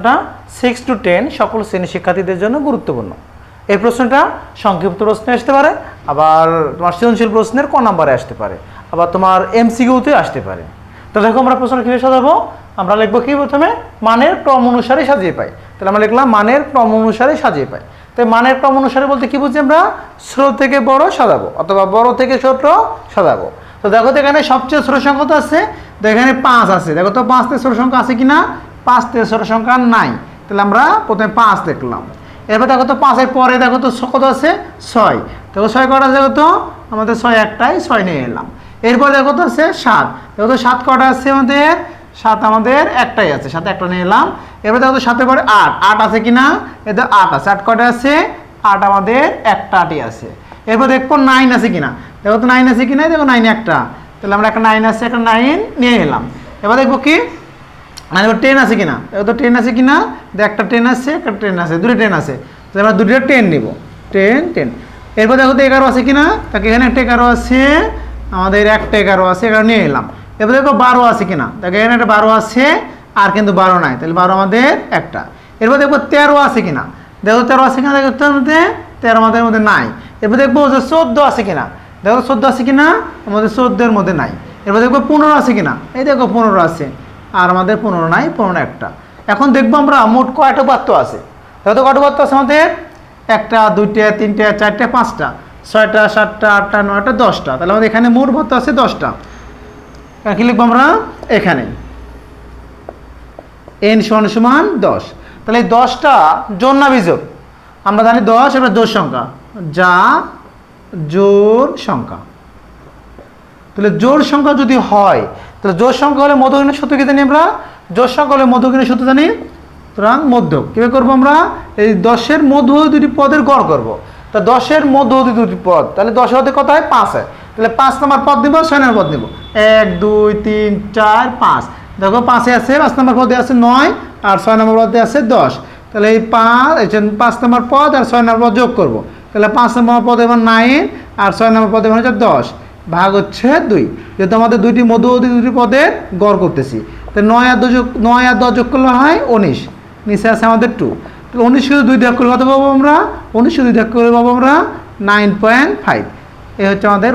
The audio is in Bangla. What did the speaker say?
প্রশ্নটা সিক্স টু টেন সকল শ্রেণি শিক্ষার্থীদের জন্য গুরুত্বপূর্ণ। এই প্রশ্নটা সংক্ষিপ্ত প্রশ্নে আসতে পারে, আবার তোমার সৃজনশীল প্রশ্নের ক নাম্বারে আসতে পারে, আবার তোমার এমসিকিউতে আসতে পারে। তো দেখো আমরা প্রশ্নটা কীভাবে সাজাবো? আমরা লিখব কি প্রথমে? মানের ক্রম অনুসারে সাজিয়ে পাই। তাহলে আমরা লিখলাম মানের ক্রম অনুসারে সাজিয়ে পাই। তাই মানের ক্রম অনুসারে বলতে কি বুঝছি আমরা? ছোট থেকে বড় সাজাবো, অথবা বড় থেকে ছোট সাজাবো। তো দেখো তো এখানে সবচেয়ে ছোট সংখ্যা তো আছে, তো এখানে পাঁচ আছে। দেখো তো পাঁচ থেকে ছোট সংখ্যা আছে কি না পাঁচ ছোট সংখ্যা নাই। তাহলে আমরা প্রথমে পাঁচ দেখলাম। এরপর দেখো তো পাঁচের পরে দেখো তো কত আছে? ছয়। দেখো ছয় কটা দেখো তো? আমাদের ছয় একটাই ছয় নিয়ে এলাম। এরপর দেখো তো আছে সাত। দেখো তো সাত কটা আছে আমাদের? সাত আমাদের একটাই আছে। সাত একটা নিয়ে এলাম। এরপর দেখো তো সাতের পরে আট। আট আছে কি না? এতে আট আছে। আট কটা আছে? আট আমাদের একটা আটই আছে। এরপর দেখব নাইন আছে কিনা দেখো তো নাইন আছে কিনা দেখো নাইন একটা। তাহলে আমরা একটা নাইন আছে, একটা নাইন নিয়ে এলাম। এবার দেখব কি? মানে ট্রেন আছে কিনা? তো ট্রেন আছে কিনা? একটা ট্রেন আছে, একটা ট্রেন আছে, দুটো ট্রেন আছে। তাহলে আমরা দুটো ট্রেন নিব। ট্রেন ট্রেন এরপর দেখো তো এগারো আছে কিনা? তাকে এখানে একটা এগারো আছে, আমাদের একটা এগারো আছে, এগারো নিয়ে এলাম। এরপর দেখো বারো আছে কিনা? তাকে এখানে একটা বারো আছে, আর কিন্তু বারো নাই। তাহলে বারো আমাদের একটা। এরপর দেখব তেরো আছে কিনা? দেখো তেরো আছে কিনা? দেখো তেরোর মধ্যে, তেরো আমাদের মধ্যে নাই। এরপর দেখব যে চোদ্দ আছে কিনা? দেখো চোদ্দ আছে কিনা? আমাদের চোদ্দোর মধ্যে নাই। এরপর দেখব পনেরো আছে কিনা? এই দেখো পনেরো আছে। আর আমাদের পনেরো নাই, পনেরো একটা। এখন দেখব আমরা মোট কয়টা পাত্র আছে? দেখো তো কয়টা পাত্র আছে আমাদের? একটা, দুইটা, তিনটা, চারটে, পাঁচটা। ছয়টা, সাতটা, আটটা, নয়টা, দশটা। তাহলে আমাদের এখানে মোট পাত্র আছে দশটা। কি লিখব আমরা? এখানে। এন সমান সমান দশ। তাহলে এই দশটা জোর না বিজোর আমরা জানি দশ এটা জোর সংখ্যা। যা জোর সংখ্যা। তাহলে জোর সংখ্যা যদি হয় তাহলে জোর সংখ্যা হলে মধ্যগণের সূত্র কি জানি আমরা? জোর সংখ্যা হলে মধ্যগণের সূত্র জানি? সুতরাং মধ্যক। কীভাবে করব আমরা? এই দশের মধ্য দুটি পদের গড় করব। তা দশের মধ্য দুটি পদ, তাহলে দশের হতে কত হয়? পাঁচ হয়। তাহলে পাঁচ নম্বর পদ নিব, ছয় নম্বর পদ নিব। এক, দুই, তিন, চার, পাঁচ। দেখো পাঁচে আছে, পাঁচ নম্বর পদে আছে নয়, আর ছয় নম্বর পদে আছে দশ। তাহলে এই পাঁচ পাঁচ নম্বর পদ আর ছয় নম্বর পদ যোগ করব। তাহলে পাঁচ নম্বর পদে এবার নাইন আর ছয় নম্বর পদে হচ্ছে দশ। ভাগ হচ্ছে দুই। যেহেতু আমাদের দুইটি মধ্যবর্তী দুটি পদে গড় করতেছি। তো নয় আর দুই যোগ, নয় আর দশ যোগ করলে হয় উনিশ। নিচে আছে আমাদের টু তাহলে উনিশ শুধু দুই দেখ করলে কত পাবো আমরা? উনিশ শুধু দেখ করলে পাবো আমরা নাইন পয়েন্ট ফাইভ এ হচ্ছে আমাদের